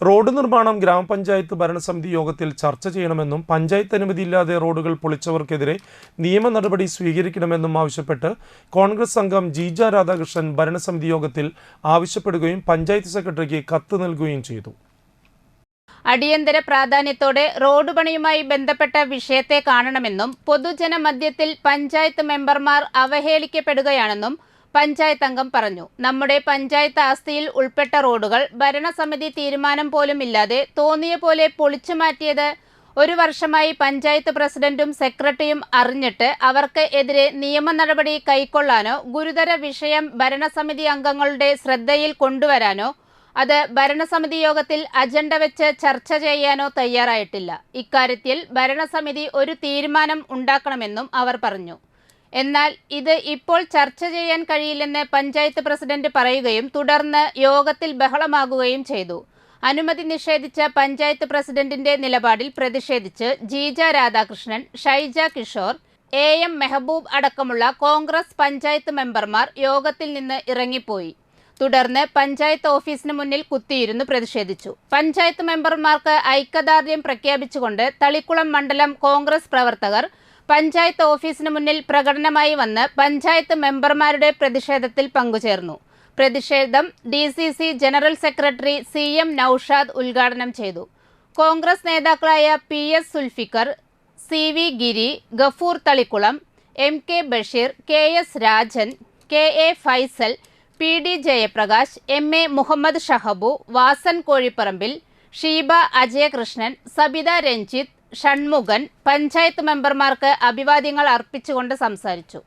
Road നിർമ്മാണം ഗ്രാമപഞ്ചായത്ത് ഭരണസമിതി യോഗത്തിൽ ചർച്ച ചെയ്യണമെന്നും പഞ്ചായത്ത് അനുമതിയില്ലാതെ റോഡുകൾ പൊളിച്ചവർക്കെതിരെ നിയമ നടപടി സ്വീകരിക്കണമെന്നും ആവശ്യപ്പെട്ട് കോൺഗ്രസ് അംഗം ജീജ രാധാകൃഷ്ണൻ ഭരണസമിതി യോഗത്തിൽ ആവശ്യപ്പെടുകയും പഞ്ചായത്ത് സെക്രട്ടറിക്ക് കത്ത് നൽകുകയും ചെയ്തു. അടിയന്തര പ്രാധാന്യത്തോടെ റോഡ് പണിയുമായി ബന്ധപ്പെട്ട വിഷയത്തെ കാണണമെന്നും പൊതുജന മധ്യത്തിൽ പഞ്ചായത്ത് മെമ്പർമാർ അവഹേളിക്കപ്പെടുകയാണെന്നും പഞ്ചായത്ത് അംഗം പറഞ്ഞു. നമ്മുടെ പഞ്ചായത്ത് ആസ്തിയിൽ ഉൾപ്പെട്ട റോഡുകൾ ഭരണസമിതി തീരുമാനം പോലും ഇല്ലാതെ തോന്നിയ പോലെ പൊളിച്ചു മാറ്റിയത് ഒരു വർഷമായി പഞ്ചായത്ത് പ്രസിഡന്റും സെക്രട്ടറിയും അറിഞ്ഞിട്ട് അവർക്ക് എതിരെ നിയമ നടപടി കൈക്കൊള്ളാനോ ഗുരുതര വിഷയം ഭരണസമിതി അംഗങ്ങളുടെ ശ്രദ്ധയിൽ കൊണ്ടുവരാനോ അത് ഭരണസമിതി യോഗത്തിൽ അജണ്ട വെച്ച് ചർച്ച ചെയ്യാനോ തയ്യാറായിട്ടില്ല. ഇക്കാര്യത്തിൽ ഭരണസമിതി ഒരു തീരുമാനം ഉണ്ടാക്കണമെന്നും അവർ പറഞ്ഞു. എന്നാൽ ഇത് ഇപ്പോൾ ചർച്ച ചെയ്യാൻ കഴിയില്ലെന്ന് പഞ്ചായത്ത് പ്രസിഡന്റ് പറയുകയും തുടർന്ന് യോഗത്തിൽ ബഹളമാകുകയും ചെയ്തു. അനുമതി നിഷേധിച്ച പഞ്ചായത്ത് പ്രസിഡന്റിന്റെ നിലപാടിൽ പ്രതിഷേധിച്ച് ജീജ രാധാകൃഷ്ണൻ ഷൈജ കിഷോർ എ എം മെഹബൂബ് അടക്കമുള്ള കോൺഗ്രസ് പഞ്ചായത്ത് മെമ്പർമാർ യോഗത്തിൽ നിന്ന് ഇറങ്ങിപ്പോയി. തുടർന്ന് പഞ്ചായത്ത് ഓഫീസിന് മുന്നിൽ കുത്തിയിരുന്നു പ്രതിഷേധിച്ചു. പഞ്ചായത്ത് മെമ്പർമാർക്ക് ഐക്യദാർഢ്യം പ്രഖ്യാപിച്ചുകൊണ്ട് തളിക്കുളം മണ്ഡലം കോൺഗ്രസ് പ്രവർത്തകർ പഞ്ചായത്ത് ഓഫീസിന് മുന്നിൽ പ്രകടനമായി വന്ന് പഞ്ചായത്ത് മെമ്പർമാരുടെ പ്രതിഷേധത്തിൽ പങ്കുചേർന്നു. പ്രതിഷേധം D C C general secretary C M Naushad ഉദ്ഘാടനം ചെയ്തു. കോൺഗ്രസ് നേതാക്കളായ P S Sulfikar C V Giri Gafoor Thalikkulam M K Basheer K S Rajan K A Faisal P D Jayaprakash M A Muhammad Shahabu Vasan Kozhipparambil Sheeba Ajayakrishnan Sabitha Ranjith Shanmughan panchayat മെമ്പർമാർക്ക് അഭിവാദ്യങ്ങൾ അർപ്പിച്ചുകൊണ്ട് സംസാരിച്ചു.